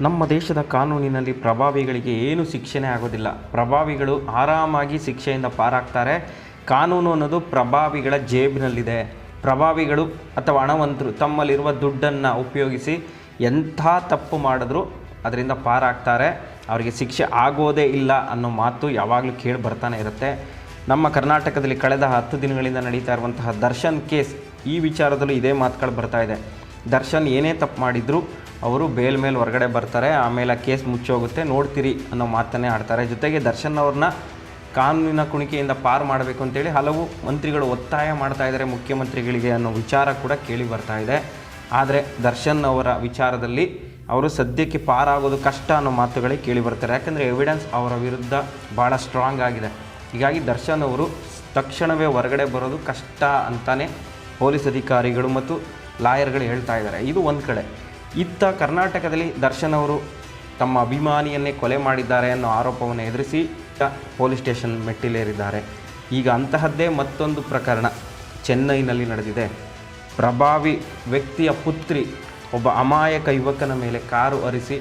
ನಮ್ಮ ದೇಶದ ಕಾನೂನಿನಲ್ಲಿ ಪ್ರಭಾವಿಗಳಿಗೆ ಏನು ಶಿಕ್ಷೆನೇ ಆಗೋದಿಲ್ಲ. ಪ್ರಭಾವಿಗಳು ಆರಾಮಾಗಿ ಶಿಕ್ಷೆಯಿಂದ ಪಾರಾಗ್ತಾರೆ. ಕಾನೂನು ಅನ್ನೋದು ಪ್ರಭಾವಿಗಳ ಜೇಬಿನಲ್ಲಿದೆ. ಪ್ರಭಾವಿಗಳು ಅಥವಾ ಹಣವಂತರು ತಮ್ಮಲ್ಲಿರುವ ದುಡ್ಡನ್ನು ಉಪಯೋಗಿಸಿ ಎಂಥ ತಪ್ಪು ಮಾಡಿದ್ರೂ ಅದರಿಂದ ಪಾರಾಗ್ತಾರೆ. ಅವರಿಗೆ ಶಿಕ್ಷೆ ಆಗೋದೇ ಇಲ್ಲ ಅನ್ನೋ ಮಾತು ಯಾವಾಗಲೂ ಕೇಳಿ ಬರ್ತಾನೆ ಇರುತ್ತೆ. ನಮ್ಮ ಕರ್ನಾಟಕದಲ್ಲಿ ಕಳೆದ ಹತ್ತು ದಿನಗಳಿಂದ ನಡೀತಾ ಇರುವಂತಹ ದರ್ಶನ್ ಕೇಸ್ ಈ ವಿಚಾರದಲ್ಲೂ ಇದೇ ಮಾತುಗಳು ಬರ್ತಾ ಇದೆ. ದರ್ಶನ್ ಏನೇ ತಪ್ಪು ಮಾಡಿದ್ರು ಅವರು ಬೇಲ್ ಮೇಲೆ ಹೊರಗಡೆ ಬರ್ತಾರೆ, ಆಮೇಲೆ ಆ ಕೇಸ್ ಮುಚ್ಚೋಗುತ್ತೆ, ನೋಡ್ತೀರಿ ಅನ್ನೋ ಮಾತನ್ನೇ ಆಡ್ತಾರೆ. ಜೊತೆಗೆ ದರ್ಶನ್ ಅವ್ರನ್ನ ಕಾನೂನಿನ ಕುಣಿಕೆಯಿಂದ ಪಾರು ಮಾಡಬೇಕು ಅಂತೇಳಿ ಹಲವು ಮಂತ್ರಿಗಳು ಒತ್ತಾಯ ಮಾಡ್ತಾ ಇದ್ದಾರೆ, ಮುಖ್ಯಮಂತ್ರಿಗಳಿಗೆ ಅನ್ನೋ ವಿಚಾರ ಕೂಡ ಕೇಳಿ ಬರ್ತಾ ಇದೆ. ಆದರೆ ದರ್ಶನ್ ಅವರ ವಿಚಾರದಲ್ಲಿ ಅವರು ಸದ್ಯಕ್ಕೆ ಪಾರಾಗೋದು ಕಷ್ಟ ಅನ್ನೋ ಮಾತುಗಳೇ ಕೇಳಿ ಬರ್ತಾರೆ. ಯಾಕಂದರೆ ಎವಿಡೆನ್ಸ್ ಅವರ ವಿರುದ್ಧ ಭಾಳ ಸ್ಟ್ರಾಂಗ್ ಆಗಿದೆ. ಹೀಗಾಗಿ ದರ್ಶನ್ ಅವರು ತಕ್ಷಣವೇ ಹೊರಗಡೆ ಬರೋದು ಕಷ್ಟ ಅಂತಾನೆ ಪೊಲೀಸ್ ಅಧಿಕಾರಿಗಳು ಮತ್ತು ಲಾಯರ್ಗಳು ಹೇಳ್ತಾ ಇದ್ದಾರೆ. ಇದು ಒಂದು ಕಡೆ. ಇತ್ತ ಕರ್ನಾಟಕದಲ್ಲಿ ದರ್ಶನ್ ಅವರು ತಮ್ಮ ಅಭಿಮಾನಿಯನ್ನೇ ಕೊಲೆ ಮಾಡಿದ್ದಾರೆ ಅನ್ನೋ ಆರೋಪವನ್ನು ಎದುರಿಸಿ ಪೊಲೀಸ್ ಸ್ಟೇಷನ್ ಮೆಟ್ಟಿಲೇರಿದ್ದಾರೆ. ಈಗ ಅಂತಹದ್ದೇ ಮತ್ತೊಂದು ಪ್ರಕರಣ ಚೆನ್ನೈನಲ್ಲಿ ನಡೆದಿದೆ. ಪ್ರಭಾವಿ ವ್ಯಕ್ತಿಯ ಪುತ್ರಿ ಒಬ್ಬ ಅಮಾಯಕ ಯುವಕನ ಮೇಲೆ ಕಾರು ಅರಿಸಿ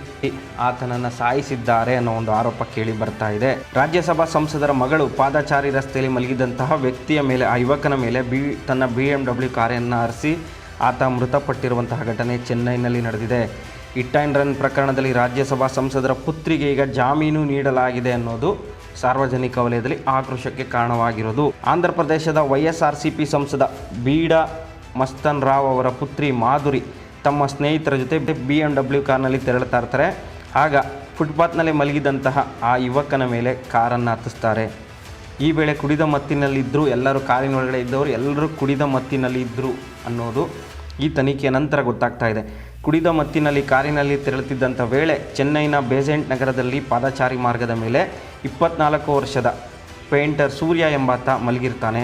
ಆತನನ್ನು ಸಾಯಿಸಿದ್ದಾರೆ ಅನ್ನೋ ಒಂದು ಆರೋಪ ಕೇಳಿ ಬರ್ತಾ ಇದೆ. ರಾಜ್ಯಸಭಾ ಸಂಸದರ ಮಗಳು ಪಾದಚಾರಿ ರಸ್ತೆಯಲ್ಲಿ ಮಲಗಿದಂತಹ ವ್ಯಕ್ತಿಯ ಮೇಲೆ, ಆ ಯುವಕನ ಮೇಲೆ ಬಿ, ತನ್ನ ಬಿ ಎಂ ಡಬ್ಲ್ಯೂ ಕಾರನ್ನು ಹರಿಸಿ ಆತ ಮೃತಪಟ್ಟಿರುವಂತಹ ಘಟನೆ ಚೆನ್ನೈನಲ್ಲಿ ನಡೆದಿದೆ. ಇಟ್ ಆ್ಯಂಡ್ ರನ್ ಪ್ರಕರಣದಲ್ಲಿ ರಾಜ್ಯಸಭಾ ಸಂಸದರ ಪುತ್ರಿಗೆ ಈಗ ಜಾಮೀನು ನೀಡಲಾಗಿದೆ ಅನ್ನೋದು ಸಾರ್ವಜನಿಕ ವಲಯದಲ್ಲಿ ಆಕ್ರೋಶಕ್ಕೆ ಕಾರಣವಾಗಿರೋದು. ಆಂಧ್ರ ಪ್ರದೇಶದ ವೈ ಸಿ ಪಿ ಸಂಸದ ಬೀಡ ಮಸ್ತನ್ ರಾವ್ ಅವರ ಪುತ್ರಿ ಮಾಧುರಿ ತಮ್ಮ ಸ್ನೇಹಿತರ ಜೊತೆ ಬಿ ಎಂ ಡಬ್ಲ್ಯೂ ಕಾರ್ನಲ್ಲಿ ತೆರಳುತ್ತಾ ಇರ್ತಾರೆ. ಆಗ ಫುಟ್ಪಾತ್ನಲ್ಲಿ ಮಲಗಿದಂತಹ ಆ ಯುವಕನ ಮೇಲೆ ಕಾರನ್ನು ಹತ್ತಿಸ್ತಾರೆ ಈ ವೇಳೆ ಕುಡಿದ ಮತ್ತಿನಲ್ಲಿದ್ದರು ಎಲ್ಲರೂ ಕಾರಿನೊಳಗಡೆ ಇದ್ದವರು ಎಲ್ಲರೂ ಕುಡಿದ ಮತ್ತಿನಲ್ಲಿ ಇದ್ದರು ಅನ್ನೋದು ಈ ತನಿಖೆಯ ನಂತರ ಗೊತ್ತಾಗ್ತಾ ಇದೆ. ಕುಡಿದ ಮತ್ತಿನಲ್ಲಿ ಕಾರಿನಲ್ಲಿ ತೆರಳುತ್ತಿದ್ದಂಥ ವೇಳೆ ಚೆನ್ನೈನ ಬೇಸೆಂಟ್ ನಗರದಲ್ಲಿ ಪಾದಚಾರಿ ಮಾರ್ಗದ ಮೇಲೆ ಇಪ್ಪತ್ನಾಲ್ಕು ವರ್ಷದ ಪೇಂಟರ್ ಸೂರ್ಯ ಎಂಬಾತ ಮಲಗಿರ್ತಾನೆ.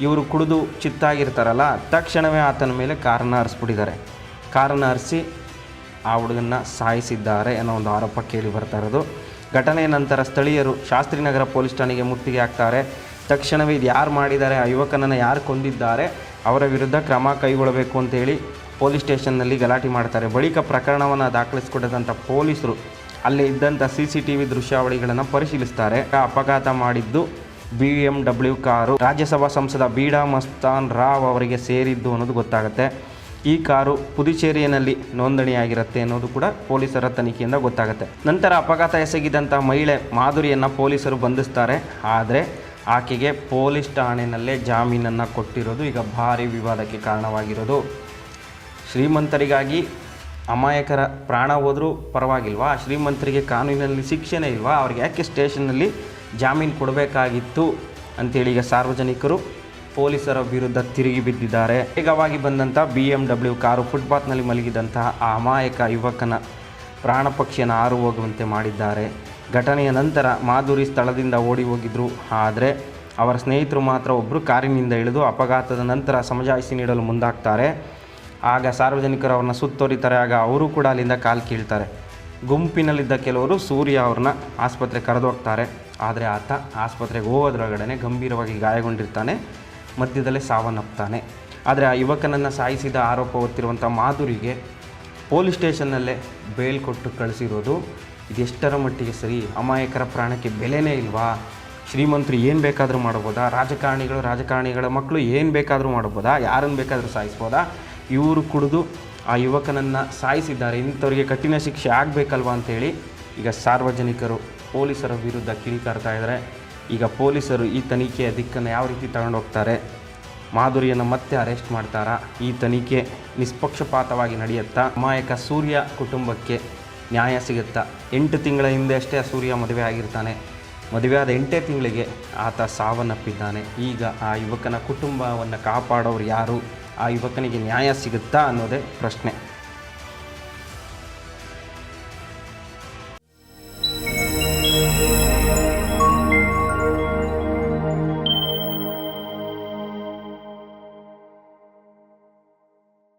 ಇವರು ಕುಡಿದು ಚಿತ್ತಾಗಿರ್ತಾರಲ್ಲ, ತಕ್ಷಣವೇ ಆತನ ಮೇಲೆ ಕಾರನ್ನು ಹರಿಸ್ಬಿಟ್ಟಿದ್ದಾರೆ. ಕಾರನ್ನು ಹರಿಸಿ ಆ ಹುಡುಗನ್ನ ಸಾಯಿಸಿದ್ದಾರೆ ಅನ್ನೋ ಒಂದು ಆರೋಪ ಕೇಳಿ ಬರ್ತಾ ಇರೋದು. ಘಟನೆಯ ನಂತರ ಸ್ಥಳೀಯರು ಶಾಸ್ತ್ರಿನಗರ ಪೊಲೀಸ್ ಠಾಣೆಗೆ ಮುತ್ತಿಗೆ ಹಾಕ್ತಾರೆ. ತಕ್ಷಣವೇ ಇದು ಯಾರು ಮಾಡಿದ್ದಾರೆ, ಆ ಯುವಕನನ್ನು ಯಾರು ಕೊಂದಿದ್ದಾರೆ, ಅವರ ವಿರುದ್ಧ ಕ್ರಮ ಕೈಗೊಳ್ಳಬೇಕು ಅಂತೇಳಿ ಪೊಲೀಸ್ ಸ್ಟೇಷನ್ನಲ್ಲಿ ಗಲಾಟೆ ಮಾಡ್ತಾರೆ. ಬಳಿಕ ಪ್ರಕರಣವನ್ನು ದಾಖಲಿಸಿಕೊಟ್ಟಂಥ ಪೊಲೀಸರು ಅಲ್ಲಿ ಇದ್ದಂಥ ಸಿ ಸಿ ಟಿ ವಿ ದೃಶ್ಯಾವಳಿಗಳನ್ನು ಪರಿಶೀಲಿಸ್ತಾರೆ. ಅಪಘಾತ ಮಾಡಿದ್ದು B M W car. Rajya Sabha ಸಂಸದ ಬೀಡಾ ಮಸ್ತಾನ್ ರಾವ್ ಅವರಿಗೆ ಸೇರಿದ್ದು ಅನ್ನೋದು ಗೊತ್ತಾಗುತ್ತೆ. ಈ ಕಾರು ಪುದುಚೇರಿಯಲ್ಲಿ ನೋಂದಣಿಯಾಗಿರುತ್ತೆ ಅನ್ನೋದು ಕೂಡ ಪೊಲೀಸರ ತನಿಖೆಯಿಂದ ಗೊತ್ತಾಗುತ್ತೆ. ನಂತರ ಅಪಘಾತ ಎಸಗಿದಂಥ ಮಹಿಳೆ ಮಾಧುರಿಯನ್ನು ಪೊಲೀಸರು ಬಂಧಿಸ್ತಾರೆ. ಆದರೆ ಆಕೆಗೆ ಪೊಲೀಸ್ ಠಾಣೆಯಲ್ಲೇ ಜಾಮೀನನ್ನು ಕೊಟ್ಟಿರೋದು ಈಗ ಭಾರಿ ವಿವಾದಕ್ಕೆ ಕಾರಣವಾಗಿರೋದು. ಶ್ರೀಮಂತರಿಗಾಗಿ ಅಮಾಯಕರ ಪ್ರಾಣ ಹೋದರೂ ಪರವಾಗಿಲ್ವಾ? ಶ್ರೀಮಂತರಿಗೆ ಕಾನೂನಿನಲ್ಲಿ ಶಿಕ್ಷೆನೇ ಇಲ್ವಾ? ಅವ್ರಿಗೆ ಯಾಕೆ ಸ್ಟೇಷನ್ನಲ್ಲಿ ಜಾಮೀನು ಕೊಡಬೇಕಾಗಿತ್ತು? ಅಂತೇಳಿ ಈಗ ಸಾರ್ವಜನಿಕರು ಪೊಲೀಸರ ವಿರುದ್ಧ ತಿರುಗಿ ಬಿದ್ದಿದ್ದಾರೆ. ವೇಗವಾಗಿ ಬಂದಂಥ ಬಿ ಎಂ ಡಬ್ಲ್ಯೂ ಕಾರು ಫುಟ್ಪಾತ್ನಲ್ಲಿ ಮಲಗಿದಂತಹ ಅಮಾಯಕ ಯುವಕನ ಪ್ರಾಣ ಪಕ್ಷಿಯನ್ನು ಹಾರು ಹೋಗುವಂತೆ ಮಾಡಿದ್ದಾರೆ. ಘಟನೆಯ ನಂತರ ಮಾಧುರಿ ಸ್ಥಳದಿಂದ ಓಡಿ ಹೋಗಿದ್ರು. ಆದರೆ ಅವರ ಸ್ನೇಹಿತರು ಮಾತ್ರ ಒಬ್ಬರು ಕಾರಿನಿಂದ ಇಳಿದು ಅಪಘಾತದ ನಂತರ ಸಮಜಾಯಿಸಿ ನೀಡಲು ಮುಂದಾಗ್ತಾರೆ. ಆಗ ಸಾರ್ವಜನಿಕರು ಅವ್ರನ್ನ ಸುತ್ತೋರಿತಾರೆ. ಆಗ ಅವರು ಕೂಡ ಅಲ್ಲಿಂದ ಕಾಲು ಕೀಳ್ತಾರೆ. ಗುಂಪಿನಲ್ಲಿದ್ದ ಕೆಲವರು ಸೂರ್ಯ ಅವ್ರನ್ನ ಆಸ್ಪತ್ರೆ ಕರೆದೋಗ್ತಾರೆ. ಆದರೆ ಆತ ಆಸ್ಪತ್ರೆಗೆ ಹೋಗೋದ್ರೊಳಗಡೆ ಗಂಭೀರವಾಗಿ ಗಾಯಗೊಂಡಿರ್ತಾನೆ. ಮಧ್ಯದಲ್ಲೇ ಸಾವನ್ನಪ್ತಾನೆ. ಆದರೆ ಆ ಯುವಕನನ್ನು ಸಾಯಿಸಿದ ಆರೋಪ ಹೊತ್ತಿರುವಂಥ ಮಾಧುರಿಗೆ ಪೊಲೀಸ್ ಸ್ಟೇಷನ್ನಲ್ಲೇ ಬೇಲ್ ಕೊಟ್ಟು ಕಳಿಸಿರೋದು ಇದೆಷ್ಟರ ಮಟ್ಟಿಗೆ ಸರಿ? ಅಮಾಯಕರ ಪ್ರಾಣಕ್ಕೆ ಬೆಲೆನೇ ಇಲ್ವಾ? ಶ್ರೀಮಂತರು ಏನು ಬೇಕಾದರೂ ಮಾಡ್ಬೋದಾ? ರಾಜಕಾರಣಿಗಳು ರಾಜಕಾರಣಿಗಳ ಮಕ್ಕಳು ಏನು ಬೇಕಾದರೂ ಮಾಡ್ಬೋದಾ? ಯಾರನ್ನು ಬೇಕಾದರೂ ಸಾಯಿಸ್ಬೋದಾ? ಇವರು ಕುಡಿದು ಆ ಯುವಕನನ್ನು ಸಾಯಿಸಿದ್ದಾರೆ. ಇಂಥವ್ರಿಗೆ ಕಠಿಣ ಶಿಕ್ಷೆ ಆಗಬೇಕಲ್ವಾ ಅಂತೇಳಿ ಈಗ ಸಾರ್ವಜನಿಕರು ಪೊಲೀಸರ ವಿರುದ್ಧ ಕಿಡಿಕಾರ್ತಾ ಇದ್ದಾರೆ. ಈಗ ಪೊಲೀಸರು ಈ ತನಿಖೆಯ ದಿಕ್ಕನ್ನು ಯಾವ ರೀತಿ ತಗೊಂಡೋಗ್ತಾರೆ ಮಾಧುರಿಯನ್ನು ಮತ್ತೆ ಅರೆಸ್ಟ್ ಮಾಡ್ತಾರಾ? ಈ ತನಿಖೆ ನಿಷ್ಪಕ್ಷಪಾತವಾಗಿ ನಡೆಯುತ್ತಾ? ಅಮಾಯಕ ಸೂರ್ಯ ಕುಟುಂಬಕ್ಕೆ ನ್ಯಾಯ ಸಿಗುತ್ತಾ? ಎಂಟು ತಿಂಗಳ ಹಿಂದೆ ಅಷ್ಟೇ ಸೂರ್ಯ ಮದುವೆ ಆಗಿರ್ತಾನೆ. ಮದುವೆಯಾದ ಎಂಟೇ ತಿಂಗಳಿಗೆ ಆತ ಸಾವನ್ನಪ್ಪಿದ್ದಾನೆ. ಈಗ ಆ ಯುವಕನ ಕುಟುಂಬವನ್ನು ಕಾಪಾಡೋರು ಯಾರು? ಆ ಯುವಕನಿಗೆ ನ್ಯಾಯ ಸಿಗುತ್ತಾ ಅನ್ನೋದೇ ಪ್ರಶ್ನೆ.